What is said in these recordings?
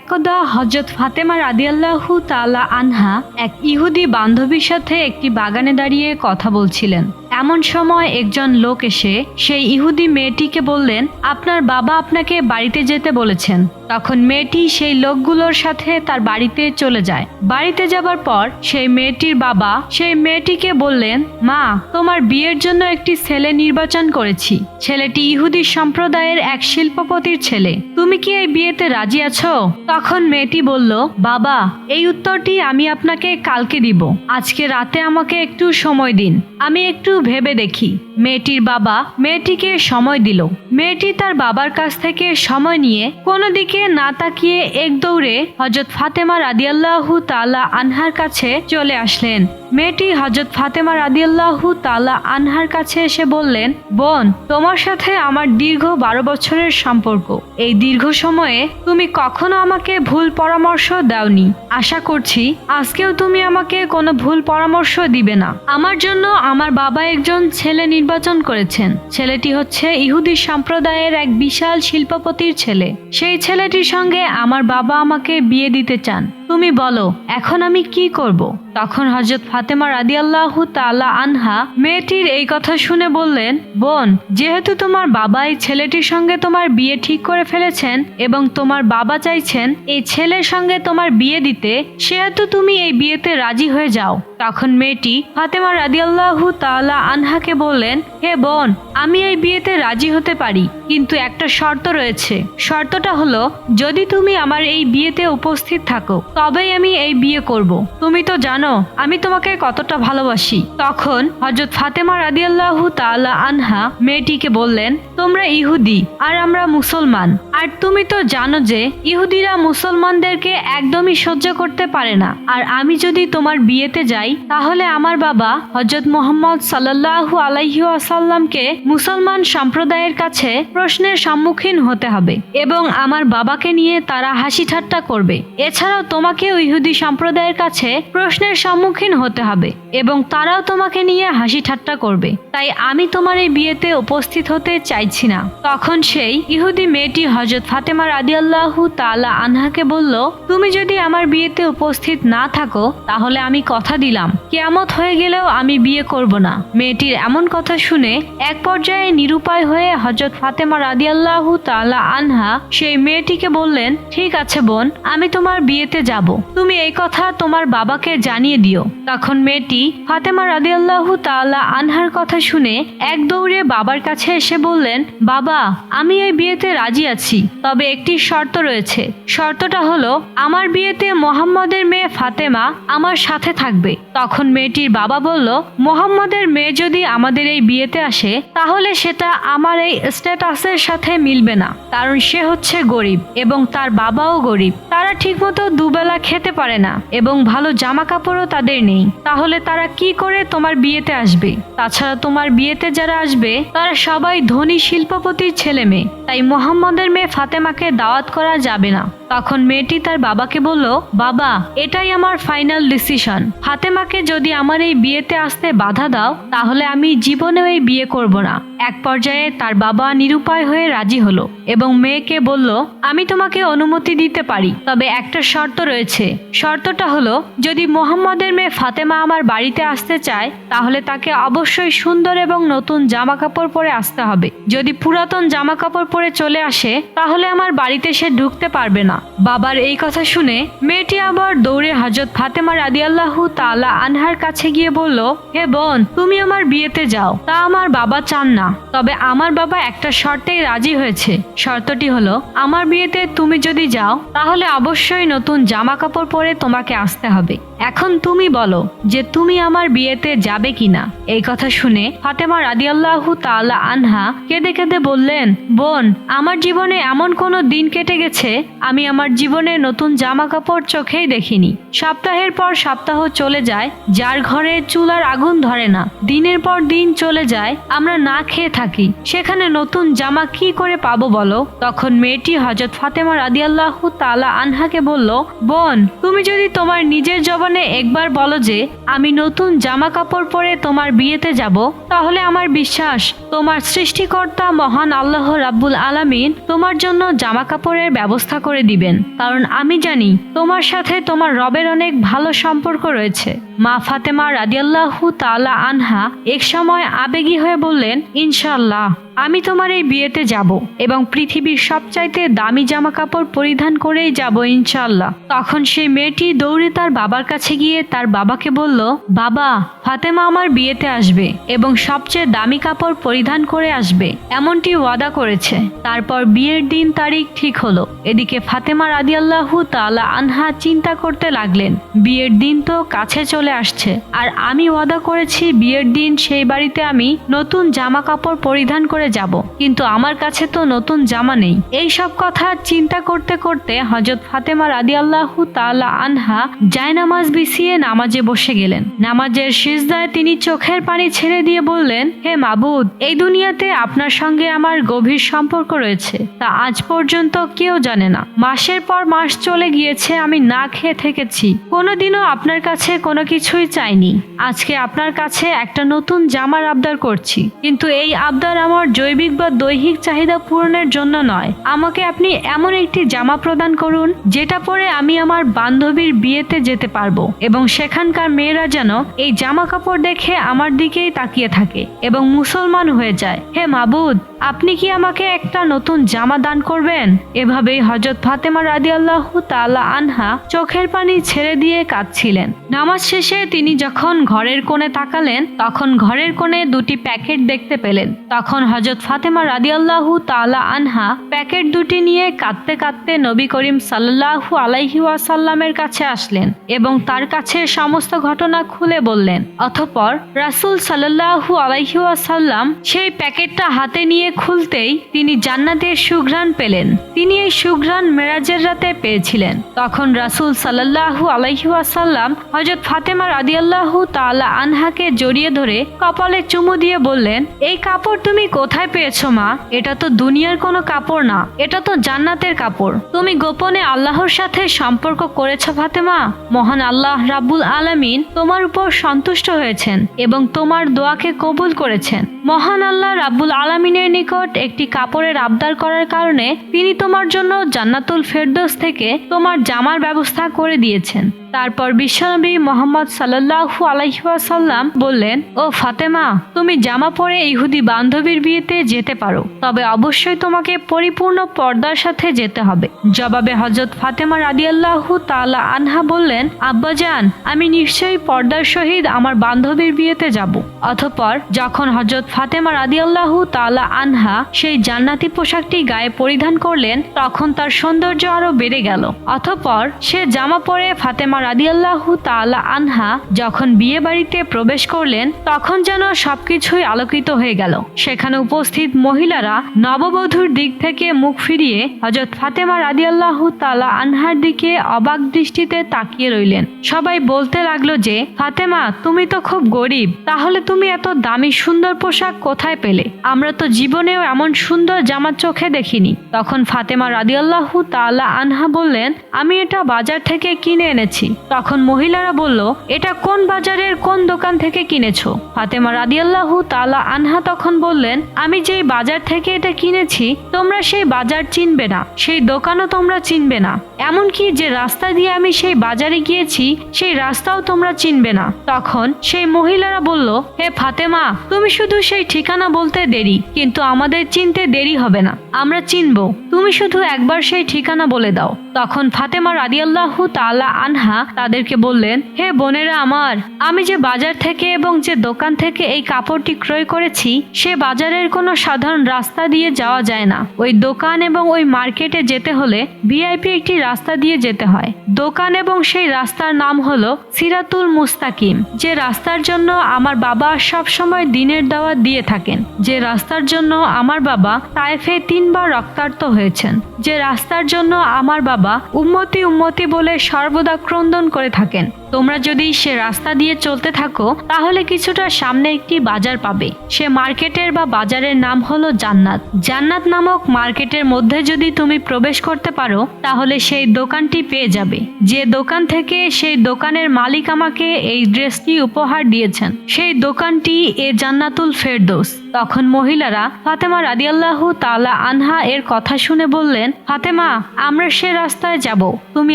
একদা হজরত ফাতেমা রাদিয়াল্লাহু তালা আনহা এক ইহুদি বান্ধবীর সাথে একটি বাগানে দাঁড়িয়ে কথা বলছিলেন। এমন সময় একজন লোক এসে সেই ইহুদি মেয়েটিকে বললেন, আপনার বাবা আপনাকে বাড়িতে যেতে বলেছেন। তখন মেয়েটি সেই লোকগুলোর সাথে তার বাড়িতে চলে যায়। বাড়িতে যাবার পর সেই মেয়েটির বাবা সেই মেয়েটিকে বললেন, মা, তোমার বিয়ের জন্য একটি ছেলে নির্বাচন করেছি। ছেলেটি ইহুদি সম্প্রদায়ের এক শিল্পপতির ছেলে। তুমি কি এই বিয়েতে রাজি আছো? তখন মেয়েটি বলল, বাবা, এই উত্তরটি আমি আপনাকে কালকে দিব। আজকে রাতে আমাকে একটু সময় দিন। আমি একটু ভেবে দেখি। মেয়েটির বাবা মেয়েটিকে সময় দিল। মেয়েটি তার বাবার কাছ থেকে সময় নিয়ে কোনো দিকে না তাকিয়ে এক দৌড়ে হজরত ফাতেমা রাদিয়াল্লাহু তালা আনহার কাছে চলে আসলেন। মেয়েটি হজরত ফাতেমা রাদিয়াল্লাহু তালা আনহার কাছে এসে বললেন, বোন, তোমার সাথে আমার দীর্ঘ বারো বছরের সম্পর্ক। এই দীর্ঘ সময়ে তুমি কখনো আমাকে ভুল পরামর্শ দাওনি। আশা করছি আজকেও তুমি আমাকে কোনো ভুল পরামর্শ দিবে না। আমার জন্য আমার বাবা একজন ছেলে নির্বাচন করেছেন। ছেলেটি হচ্ছে ইহুদি সম্প্রদায়ের এক বিশাল শিল্পপতির ছেলে। সেই ছেলেটির সঙ্গে আমার বাবা আমাকে বিয়ে দিতে চান। তুমি বলো, এখন আমি কি করব? তখন হজরত ফাতেমা রাদিয়াল্লাহু তাআলা আনহা মেয়েটির এই কথা শুনে বললেন, বোন, যেহেতু তোমার বাবা এই ছেলেটির সঙ্গে তোমার বিয়ে ঠিক করে ফেলেছেন এবং তোমার বাবা চাইছেন এই ছেলের সঙ্গে তোমার বিয়ে দিতে, সেহেতু তুমি এই বিয়েতে রাজি হয়ে যাও। তখন মেয়েটি ফাতেমা রাদিয়াল্লাহু তাআলা আনহাকে বললেন, হে বোন, আমি এই বিয়েতে রাজি হতে পারি, কিন্তু একটা শর্ত রয়েছে। শর্তটা হলো, যদি তুমি আমার এই বিয়েতে উপস্থিত থাকো তবেই আমি এই বিয়ে করব। তুমি তো জানো, আমি তোমাকে কতটা ভালোবাসি। তখন হজরত ফাতেমা রাদিয়াল্লাহু তাআলা আনহা মেয়েটিকে বললেন, তোমরা ইহুদি, আর আমরা মুসলমান। আর তুমি তো জানো যে ইহুদিরা মুসলমানদেরকে একদমই সহ্য করতে পারে না। আর আমি যদি তোমার বিয়েতে যাই, তাহলে আমার বাবা হজরত মোহাম্মদ সাল্লাল্লাহু আলাইহি আসাল্লামকে মুসলমান সম্প্রদায়ের কাছে প্রশ্নের সম্মুখীন হতে হবে এবং আমার বাবাকে নিয়ে তারা হাসি ঠাট্টা করবে। এছাড়াও তোমাকেও ইহুদি সম্প্রদায়ের কাছে প্রশ্নের সম্মুখীন হতে হবে এবং তারাও তোমাকে নিয়ে হাসি ঠাট্টা করবে। তাই আমি তোমার এই বিয়েতে উপস্থিত হতে চাইছি না। তখন সেই ইহুদি মেয়েটি হজরত ফাতেমা রাদিয়াল্লাহু তালা আনহাকে বলল, তুমি যদি আমার বিয়েতে উপস্থিত না থাকো, তাহলে আমি কথা দিলাম। কেয়ামত হয়ে গেলেও আমি বিয়ে করব না। মেয়েটির এমন কথা শুনে এক পর্যায়ে নিরুপায় হয়ে হজরত ফাতেমা রাদিয়াল্লাহু তালা আনহা সেই মেয়েটিকে বললেন, ঠিক আছে বোন, আমি তোমার বিয়েতে যাব। তুমি এই কথা তোমার বাবাকে জানিয়ে দিও। তখন মেয়েটি ফাতেমা রাদিয়াল্লাহু তালা আনহার কথা শুনে এক দৌড়ে বাবার কাছে এসে বললেন, বাবা, আমি এই বিয়েতে রাজি আছি। তবে একটি শর্ত রয়েছে। শর্তটা হলো, আমার বিয়েতে মোহাম্মদের মেয়ে ফাতেমা আমার সাথে থাকবে। তখন মেয়েটির বাবা বলল, মোহাম্মদের মেয়ে যদি আমাদের এই বিয়েতে আসে, তাহলে সেটা আমার এই স্ট্যাটাসের সাথে মিলবে না। কারণ সে হচ্ছে গরিব এবং তার বাবাও গরিব। তারা ঠিকমতো দুবেলা খেতে পারে না এবং ভালো জামা কাপড়ও তাদের নেই। তাহলে তারা কি করে তোমার বিয়েতে আসবে? তাছাড়া তোমার বিয়েতে যারা আসবে, তারা সবাই ধনী শিল্পপতির ছেলে মেয়ে। তাই মোহাম্মদের মেয়ে ফাতেমাকে দাওয়াত করা যাবে না। তখন মেয়েটি তার বাবাকে বলল, বাবা, এটাই আমার ফাইনাল ডিসিশন। ফাতেমাকে যদি আমার এই বিয়েতে আসতে বাধা দাও, তাহলে আমি জীবনেও এই বিয়ে করব না। এক পর্যায়ে তার বাবা নিরুপায় হয়ে রাজি হলো এবং মেয়েকে বলল, আমি তোমাকে অনুমতি দিতে পারি, তবে একটা শর্ত রয়েছে। শর্তটা হলো, যদি মোহাম্মদের মেয়ে ফাতেমা আমার বাড়িতে আসতে চায়, তাহলে তাকে অবশ্যই সুন্দর এবং নতুন জামা কাপড় পরে আসতে হবে। যদি পুরাতন জামা কাপড় পরে চলে আসে, তাহলে আমার বাড়িতে সে ঢুকতে পারবে না। বাবার এই কথা শুনে মেয়েটি আবার দৌড়ে হজরত ফাতেমা রাদিয়াল্লাহু তালা আনহার কাছে গিয়ে বলল, হে বোন, তুমি আমার বিয়েতে যাও। তা আমার বাবা চান না। তবে আমার বাবা একটা শর্তেই রাজি হয়েছে। শর্তটি হলো, আমার বিয়েতে তুমি যদি যাও, তাহলে অবশ্যই নতুন জামা কাপড় পরে তোমাকে আসতে হবে। এখন তুমি বলো যে তুমি আমার বিয়েতে যাবে কিনা। এই কথা শুনে ফাতেমা রাদিয়াল্লাহু তাআলা আনহা কেঁদে কেঁদে বললেন, বোন, আমার জীবনে এমন কোনো দিন কেটে গেছে, আমি আমার জীবনে নতুন জামা কাপড় চোখেই দেখিনি। সপ্তাহের পর সপ্তাহ চলে যায়, যার ঘরে চুলার আগুন ধরে না। দিনের পর দিন চলে যায়, আমরা না খেয়ে থাকি। সেখানে নতুন জামা কি করে পাবো বলো? তখন মেয়েটি হজরত ফাতেমা রাদিয়াল্লাহু তাআলা আনহা আনহাকে বলল, বোন, তুমি যদি তোমার নিজের জবানে একবার বলো যে, আমি নতুন জামা কাপড় পরে তোমার বিয়েতে যাব, তাহলে আমার বিশ্বাস, তোমার সৃষ্টিকর্তা মহান আল্লাহ রাব্বুল আলামিন তোমার জন্য জামা কাপড়ের ব্যবস্থা করে দিবেন। কারণ আমি জানি, তোমার সাথে তোমার রবের অনেক ভালো সম্পর্ক রয়েছে। মা ফাতেমা রাদিয়াল্লাহু তাআলা আনহা এক সময় আবেগী হয়ে বললেন, ইনশাআল্লাহ। আমি তোমার এই বিয়েতে যাব এবং পৃথিবীর সবচাইতে দামি জামা কাপড় পরিধান করেই যাব ইনশাল্লাহ তখন সেই মেয়েটি দৌড়ে তার বাবার কাছে গিয়ে তার বাবাকে বলল, বাবা, ফাতেমা আমার বিয়েতে আসবে এবং সবচেয়ে দামি কাপড় পরিধান করে আসবে। এমনটি ওয়াদা করেছে। তারপর বিয়ের দিন তারিখ ঠিক হলো। এদিকে ফাতেমা রাদিয়াল্লাহু তাআলা আনহা চিন্তা করতে লাগলেন, বিয়ের দিন তো কাছে চলে আসছে। আর আমি ওয়াদা করেছি বিয়ের দিন সেই বাড়িতে আমি নতুন জামা কাপড় পরিধান করে যাব, কিন্তু আমার কাছে তো নতুন জামা নেই। এই সব কথা চিন্তা করতে করতে হজরত ফাতেমা রাদিয়াল্লাহু তাআলা আনহা জায়নামাজ বিছিয়ে নামাজে বসে গেলেন। নামাজের সিজদায় তিনি চোখের পানি ছেড়ে দিয়ে বললেন, হে মাবুদ, এই দুনিয়াতে আপনার সঙ্গে আমার গভীর সম্পর্ক রয়েছে, তা আজ পর্যন্ত কেউ জানে না। মাসের পর মাস চলে গিয়েছে, আমি না খেয়ে থেকেছি। কোনোদিনও আপনার কাছে কোনো কিছুই চাইনি। আজকে আপনার কাছে একটা নতুন জামার আবদার করছি। কিন্তু এই আবদার আমার জৈবিক বা দৈহিক চাহিদা পূরণের জন্য নয়। আমাকে আপনি এমন একটি জামা প্রদান করুন, যেটা পরে আমি আমার বান্ধবীর বিয়েতে যেতে পারব এবং সেখানকার মেয়েরা যেন এই জামা কাপড় দেখে আমার দিকেই তাকিয়ে থাকে এবং মুসলমান হয়ে যায়। হে মাবুদ! আপনি কি আমাকে একটা নতুন জামা দান করবেন? এভাবেই হজরত ফাতেমা রাদিয়াল্লাহু তাআলা আনহা চোখের পানি ছেড়ে দিয়ে কাঁদছিলেন। নামাজ শেষে তিনি যখন ঘরের কোণে তাকালেন, তখন ঘরের কোণে দুটি প্যাকেট দেখতে পেলেন। তখন হজরত ফাতেমা রাদিয়াল্লাহু তাআলা আনহা প্যাকেট দুটি নিয়ে কাঁদতে কাঁদতে নবী করিম সাল্লাল্লাহু আলাইহি ওয়াসাল্লামের কাছে আসলেন এবং তার কাছে সমস্ত ঘটনা খুলে বললেন। অথপর রাসূল সাল্লাল্লাহু আলাইহি ওয়াসাল্লাম সেই প্যাকেটটা হাতে নিয়ে খুলতেই তিনি জান্নাতের সুঘ্রাণ পেলেন। তিনি এই সুঘ্রাণ মেরাজের রাতে পেয়েছিলেন। তখন রাসূল সাল্লাল্লাহু আলাইহি ওয়াসাল্লাম হযরত ফাতেমা রাদিয়াল্লাহু তাআলা আনহাকে জড়িয়ে ধরে কপালে চুমু দিয়ে বললেন, এই কাপড় তুমি কোথায় পেয়েছ মা? এটা তো দুনিয়ার কোনো কাপড় না। এটা তো জান্নাতের কাপড়। তুমি গোপনে আল্লাহর সাথে সম্পর্ক করেছ ফাতেমা? মহান আল্লাহ রাব্বুল আলামিন তোমার উপর সন্তুষ্ট হয়েছেন এবং তোমার দোয়াকে কবুল করেছেন। মহান আল্লাহ রাব্বুল আলামিনের নিকট একটি কাপড়ের আবদার করার কারণে তিনি তোমার জন্য জান্নাতুল ফেরদোস থেকে তোমার জামার ব্যবস্থা করে দিয়েছেন। তারপর বিশ্বনবী মোহাম্মদ সাল্লাল্লাহু আলাইসাল্লাম বললেন, ও ফাতেমা, তুমি জামা পরে ইহুদি বান্ধবীর বিয়েতে যেতে পারো, তবে অবশ্যই তোমাকে পরিপূর্ণ পর্দার সাথে যেতে হবে। জবাবে হজরত ফাতেমা রাদিয়াল্লাহু তাআলা আনহা বললেন, আব্বাজান, আমি নিশ্চয়ই পর্দার সহিত আমার বান্ধবীর বিয়েতে যাব। অথপর যখন হজরত ফাতেমা রাদিয়াল্লাহু তাআলা আনহা সেই জান্নাতি পোশাকটি গায়ে পরিধান করলেন, তখন তার সৌন্দর্য আরও বেড়ে গেল। অথপর সে জামা পরে ফাতেমা রাদিয়াল্লাহু তালা আনহা যখন বিয়ে বাড়িতে প্রবেশ করলেন, তখন যেন সবকিছুই আলোকিত হয়ে গেল। সেখানে উপস্থিত মহিলারা নববধূর দিক থেকে মুখ ফিরিয়ে হজরত ফাতেমা রাদিয়াল্লাহু তালা আনহার দিকে অবাক দৃষ্টিতে তাকিয়ে রইলেন। সবাই বলতে লাগল যে, ফাতেমা, তুমি তো খুব গরিব, তাহলে তুমি এত দামি সুন্দর পোশাক কোথায় পেলে? আমরা তো জীবনেও এমন সুন্দর জামা চোখে দেখিনি। তখন ফাতেমা রাদিয়াল্লাহু তালা আনহা বললেন, আমি এটা বাজার থেকে কিনে এনেছি। তখন মহিলারা বলল, এটা কোন বাজারের কোন দোকান থেকে কিনেছো? ফাতেমা রাদিয়াল্লাহু তালা আনহা তখন বললেন, আমি যেই বাজার থেকে এটা কিনেছি, তোমরা সেই বাজার চিনবে না, সেই দোকানও তোমরা চিনবে না। এমনকি যে রাস্তা দিয়ে আমি সেই বাজারে গিয়েছি, সেই রাস্তাও তোমরা চিনবে না। তখন সেই মহিলারা বলল, হে ফাতেমা, তুমি শুধু সেই ঠিকানা বলতে দেরি, কিন্তু আমাদের চিনতে দেরি হবে না। আমরা চিনব। তুমি শুধু একবার সেই ঠিকানা বলে দাও। তখন ফাতেমা রাদিয়াল্লাহু তালা আনহা তাদেরকে বললেন, হে বোনেরা আমার, আমি যে বাজার থেকে এবং যে দোকান থেকে এই কাপড়টি ক্রয় করেছি, সে বাজারের কোনো সাধারণ রাস্তা দিয়ে যাওয়া যায় না। ওই দোকান এবং ওই মার্কেটে যেতে হলে ভিআইপি একটি রাস্তা দিয়ে যেতে হয়। দোকান এবং সেই রাস্তার নাম হলো সিরাতুল মুস্তাকিম। যে রাস্তার জন্য আমার বাবা সব সময় দিনের দাওয়াত দিয়ে থাকেন, যে রাস্তার জন্য আমার বাবা তাইফে তিনবার রক্তার্ত হয়েছেন, যে রাস্তার জন্য আমার বাবা উম্মতি উম্মতি বলে সর্বদা ক্রন্দন করে থাকেন। তোমরা যদি সে রাস্তা দিয়ে চলতে থাকো, তাহলে কিছুটা সামনে একটি বাজার পাবে। সে মার্কেটের বা বাজারের নাম হলো জান্নাত। জান্নাত নামক মার্কেটের মধ্যে যদি তুমি প্রবেশ করতে পারো, তাহলে সেই দোকানটি পেয়ে যাবে। যে দোকান থেকে সেই দোকানের মালিক আমাকে এই ড্রেসটি উপহার দিয়েছেন, সেই দোকানটি এ জান্নাতুল ফেরদৌস। তখন মহিলারা ফাতেমা রাদিয়াল্লাহু তালা আনহা এর কথা শুনে বললেন, ফাতেমা, আমরা সে রাস্তায় যাব। তুমি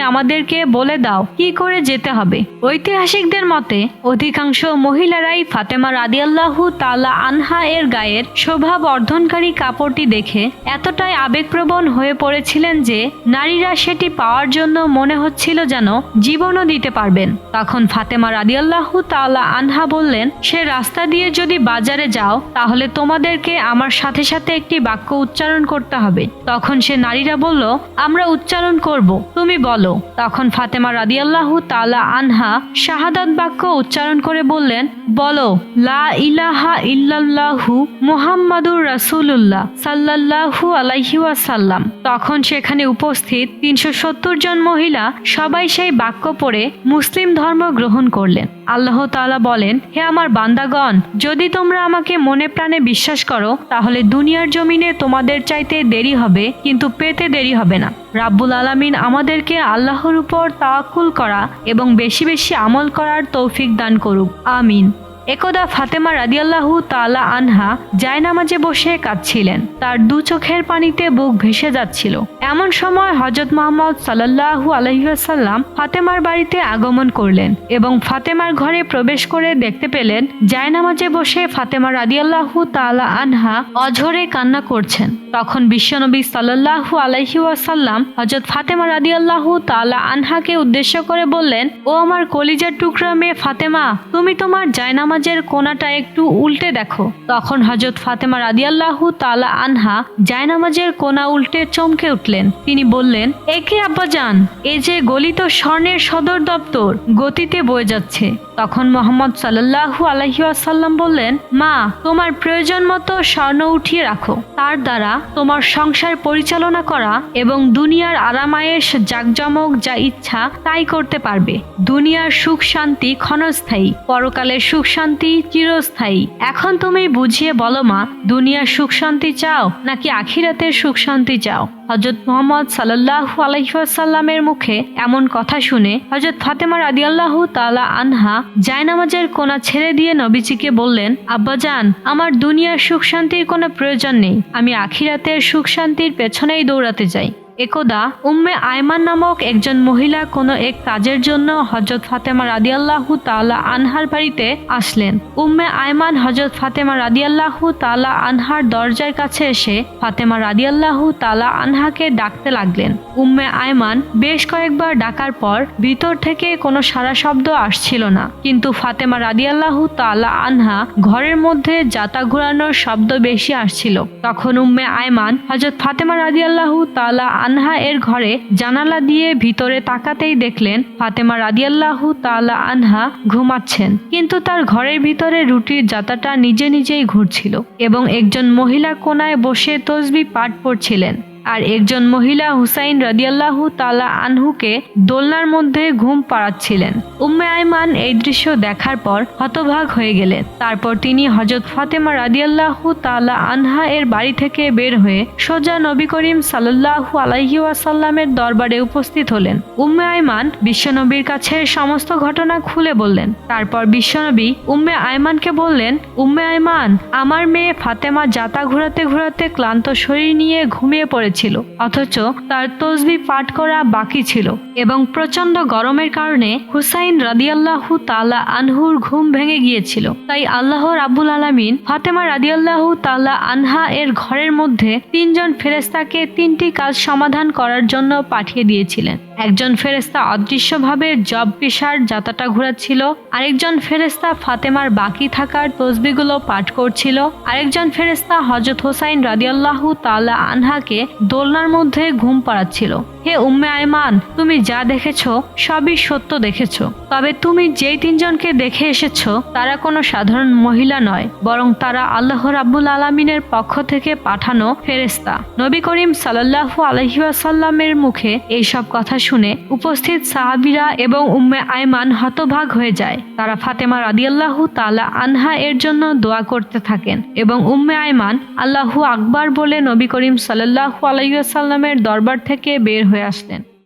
আমাদেরকে বলে দাও, কি করে যেতে হবে? ঐতিহাসিকদের মতে, অধিকাংশ মহিলারাই ফাতেমা রাদিয়াল্লাহু তালা আনহা এর গায়ের শোভা বর্ধনকারী কাপড়টি দেখে এতটাই আবেগপ্রবণ হয়ে পড়েছিলেন যে নারীরা সেটি পাওয়ার জন্য মনে হচ্ছিল যেন জীবনও দিতে পারবেন। তখন ফাতেমা রাদিয়াল্লাহু তালা আনহা বললেন, সে রাস্তা দিয়ে যদি বাজারে যাও, তাহলে তোমাদেরকে আমার সাথে সাথে একটি বাক্য উচ্চারণ করতে হবে। তখন সে নারীরা বলল, আমরা উচ্চারণ করব, তুমি বলো। তখন ফাতেমা রাদিয়াল্লাহু তালা আনহা শাহাদাত বাক্য উচ্চারণ করে বললেন, বলো, লা ইলাহা ইল্লাল্লাহু মুহাম্মাদুর রাসূলুল্লাহ সাল্লাল্লাহু আলাইহি ওয়াসাল্লাম। তখন সেখানে উপস্থিত তিনশো সত্তর জন মহিলা সবাই সেই বাক্য পড়ে মুসলিম ধর্ম গ্রহণ করলেন। আল্লাহ তাআলা বলেন, হে আমার বান্দাগণ, যদি তোমরা আমাকে মনে প্রাণে বিশ্বাস করো, তাহলে দুনিয়ার জমিনে তোমাদের চাইতে দেরি হবে, কিন্তু পেতে দেরি হবে না। রাব্বুল আলামিন আমাদেরকে আল্লাহর উপর তাওয়াক্কুল করা এবং বেশি বেশি বেশি আমল করার তৌফিক দান করুক। আমিন। একদা ফাতেমা রাদিয়াল্লাহু তালা আনহা জায়নামাজে বসে কাঁদছিলেন। তার দু চোখের পানিতে বুক ভেসে যাচ্ছিল। এমন সময় হজরত মোহাম্মদ সাল্লাল্লাহু আলহিহাসাল্লাম ফাতেমার বাড়িতে আগমন করলেন এবং ফাতেমার ঘরে প্রবেশ করে দেখতে পেলেন, জায়নামাজে বসে ফাতেমা রাদিয়াল্লাহু তালা আনহা অঝরে কান্না করছেন। তখন বিশ্বনবী সাল্লাল্লাহু আলাইহি ওয়াসাল্লাম হজরত ফাতেমা রাদিয়াল্লাহু তালা আনহাকে উদ্দেশ্য করে বললেন, ও আমার কলিজার টুকরা মেয়ে ফাতেমা, তুমি তোমার জায়নামাজের কোনাটা একটু উল্টে দেখো। তখন হজরত ফাতেমা রাদিয়াল্লাহু তালা আনহা জায়নামাজের কোনা উল্টে চমকে উঠলেন। তিনি বললেন একে আব্বাজান? এ যে গলিত স্বর্ণের সদর দপ্তর, গতিতে বয়ে যাচ্ছে। তখন মোহাম্মদ সাল্লাল্লাহু আলাইহি আসাল্লাম বললেন, মা, তোমার প্রয়োজন মতো স্বর্ণ উঠিয়ে রাখো। তার দ্বারা তোমার সংসার পরিচালনা করা এবং দুনিয়ার আরামায়েশ, জাকজমক যা ইচ্ছা তাই করতে পারবে। দুনিয়ার সুখ শান্তি ক্ষণস্থায়ী পরকালের সুখ শান্তি চিরস্থায়ী। এখন তুমি বুঝিয়ে বলো মা, দুনিয়ার সুখ শান্তি চাও নাকি আখিরাতের সুখ শান্তি চাও? হজরত মোহাম্মদ সাল্লাহ আলহিহাসাল্লামের মুখে এমন কথা শুনে হজরত ফাতেমা রাদিয়াল্লাহ তালা আনহা জায়নামাজের কোনা ছেড়ে দিয়ে নবীজিকে বললেন আব্বাজান আমার দুনিয়ার সুখ শান্তির কোনো প্রয়োজন নেই। আমি আখিরাতের সুখ শান্তির পেছনেই দৌড়াতে যাই। একদা উম্মে আয়মান নামক একজন মহিলা কোনো এক কাজের জন্য হজরত ফাতেমা রাদিয়াল্লাহু তালা আনহার বাড়িতে আসলেন। উম্মে আয়মান হজরত ফাতেমা রাদিয়াল্লাহু তালা আনহার দরজার কাছে এসে ফাতেমা রাদিয়াল্লাহু তালা আনহাকে ডাকতে লাগলেন। উম্মে আয়মান বেশ কয়েকবার ডাকার পর ভিতর থেকে কোনো সারা শব্দ আসছিল না। কিন্তু ফাতেমা রাদিয়াল্লাহু তালা আনহা ঘরের মধ্যে জাতা ঘুরানোর শব্দ বেশি আসছিল। তখন উম্মে আয়মান হজরত ফাতেমা রাদিয়াল্লাহু তালা আনহা এর ঘরে জানালা দিয়ে ভিতরে তাকাতেই দেখলেন ফাতেমা রাদিয়াল্লাহু তালা আনহা ঘুমাচ্ছেন। কিন্তু তার ঘরের ভিতরে রুটির জাতাটা নিজে নিজেই ঘুরছিল এবং একজন মহিলা কোনায় বসে তসবি পাঠ পড়ছিলেন। আর একজন মহিলা হুসাইন রাদিয়াল্লাহু তালা আনহুকে দোলনার মধ্যে ঘুম পাড়াচ্ছিলেন। উম্মে আইমান এই দৃশ্য দেখার পর হতভাগ হয়ে গেলেন। তারপর তিনি হজরত ফাতেমা রাদিয়াল্লাহু তালা আনহা এর বাড়ি থেকে বের হয়ে সোজা নবী করিম সাল্লাল্লাহু আলাইহি ওয়াসাল্লামের দরবারে উপস্থিত হলেন। উম্মে আইমান বিশ্বনবীর কাছে সমস্ত ঘটনা খুলে বললেন। তারপর বিশ্বনবী উম্মে আয়মানকে বললেন, উম্মে আয়মান আমার মেয়ে ফাতেমা যাতা ঘোরাতে ঘোরাতে ক্লান্ত শরীর নিয়ে ঘুমিয়ে পড়েছিল অথচ তার তসবি পাঠ করা বাকি ছিল এবং প্রচণ্ড গরমের কারণে হুসাইন রাদিয়াল্লাহু তালা আনহুর ঘুম ভেঙে গিয়েছিল। তাই আল্লাহ রাব্বুল আলমিন ফাতেমা রাদিয়াল্লাহু তালা আনহা এর ঘরের মধ্যে তিনজন ফেরেস্তাকে তিনটি কাজ সমাধান করার জন্য পাঠিয়ে দিয়েছিলেন। একজন ফেরেস্তা অদৃশ্যভাবে জব পেশার যাতাটা ঘোরাচ্ছিল, আরেকজন ফেরেস্তা ফাতেমার বাকি থাকার তসবিগুলো পাঠ করছিল, আরেকজন ফেরেস্তা হজরত হোসাইন রাদিয়াল্লাহু তালা আনহাকে দোলনার মধ্যে ঘুম পাড়াচ্ছিল। হে উম্মে আয়মান, তুমি যা দেখেছ সবই সত্য দেখেছ। তবে তুমি যেই তিনজনকে দেখে এসেছ, তারা কোনো সাধারণ মহিলা নয়, বরং তারা আল্লাহ রাব্বুল আলমিনের পক্ষ থেকে পাঠানো ফেরেস্তা নবী করিম সাল্লাহু আলহিউসাল্লামের মুখে এইসব কথা শুনে উপস্থিত সাহাবিরা এবং উম্মে আয়মান হতভাগ হয়ে যায়। তারা ফাতেমা রাদিয়াল্লাহু তালা আনহা এর জন্য দোয়া করতে থাকেন এবং উম্মে আয়মান আল্লাহু আকবার বলে নবী করিম সাল্লাহু আলাইসাল্লামের দরবার থেকে বের হয়ে আসলেন।